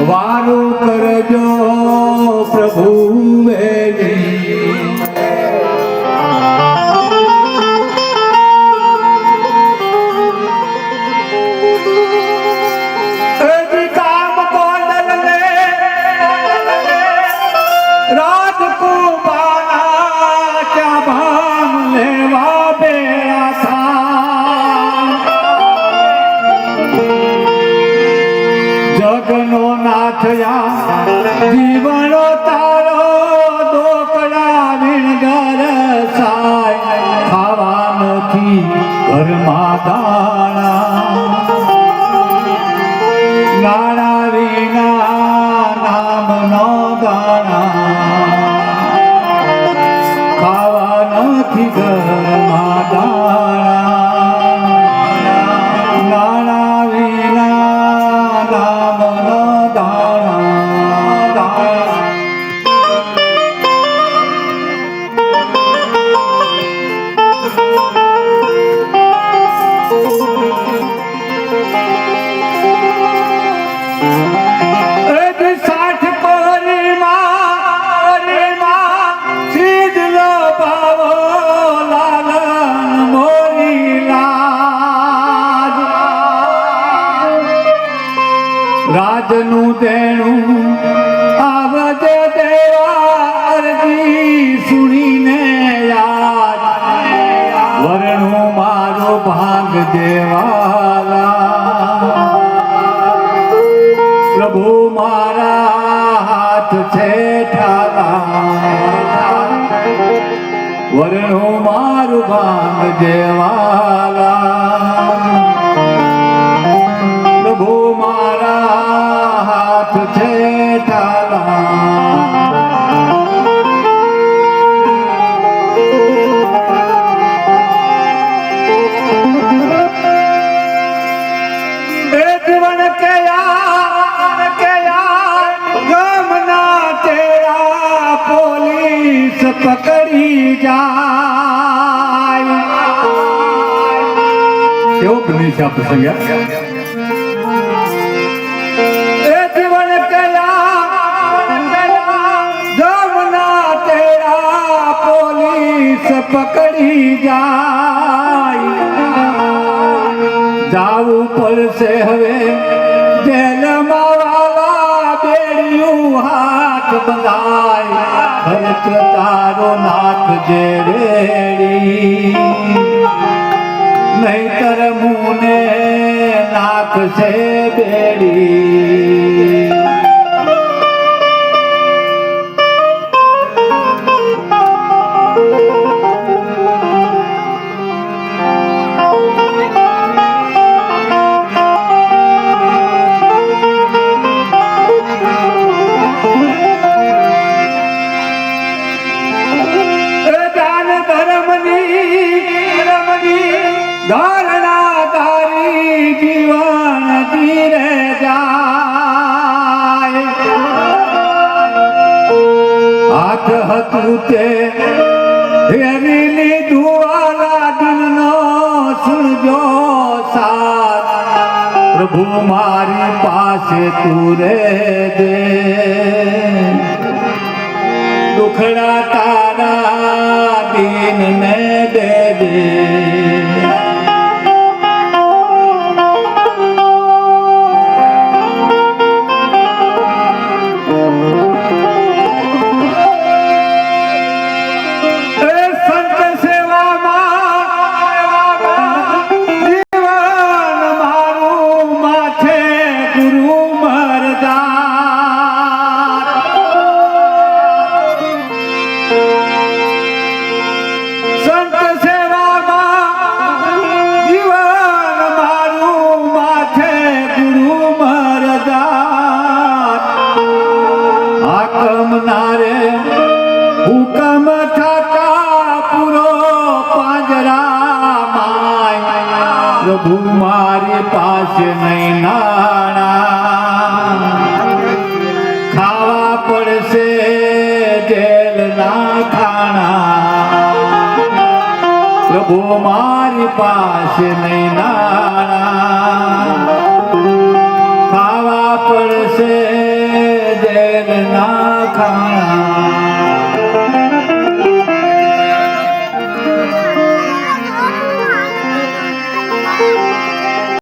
વારું કરજો પ્રભુ. જગનો નાથયા જીવનો તારો દોકડા વિણગર સાય. ખાવા નથી ઘરમાં દાણા. નાણા વિના નામ નો દાણા. ખાવા નથી ઘરમાં રાજનું તેણું આવજે દેવા અરજી સુણીને યાદ. વરણું મારો ભાગ દેવાલા. પ્રભુ મારા હાથ છે ઠાલા. વરણું મારું ભાંગ દેવાલા. જાય. કેવો પુનિશ આ પ્રસંગ જીવન કે યાર ગમના તેરા પોલીસ પકડી જાય. જાવું પડશે હવે ખર્ચ તારો નાથ જે રેડી નહીતર મુને નાખશે બેડી. ધારણા તારી જીવન જીરે જાય. હાથ હતું તે ફેરી લીધું આલા દિલનો સુણજો સાથ. પ્રભુ મારી પાસે તું રે દે દુખડા તારા દિન ને દે દે હાકમ નારે હુકમ થતા પૂરો પાંજરા માય પ્રભુ મારી પાસે નહીં નાણા. ખાવા પડશે જેલ ના ખાણા. પ્રભુ મારી પાસે નહીં નાણા. ના ખાણા.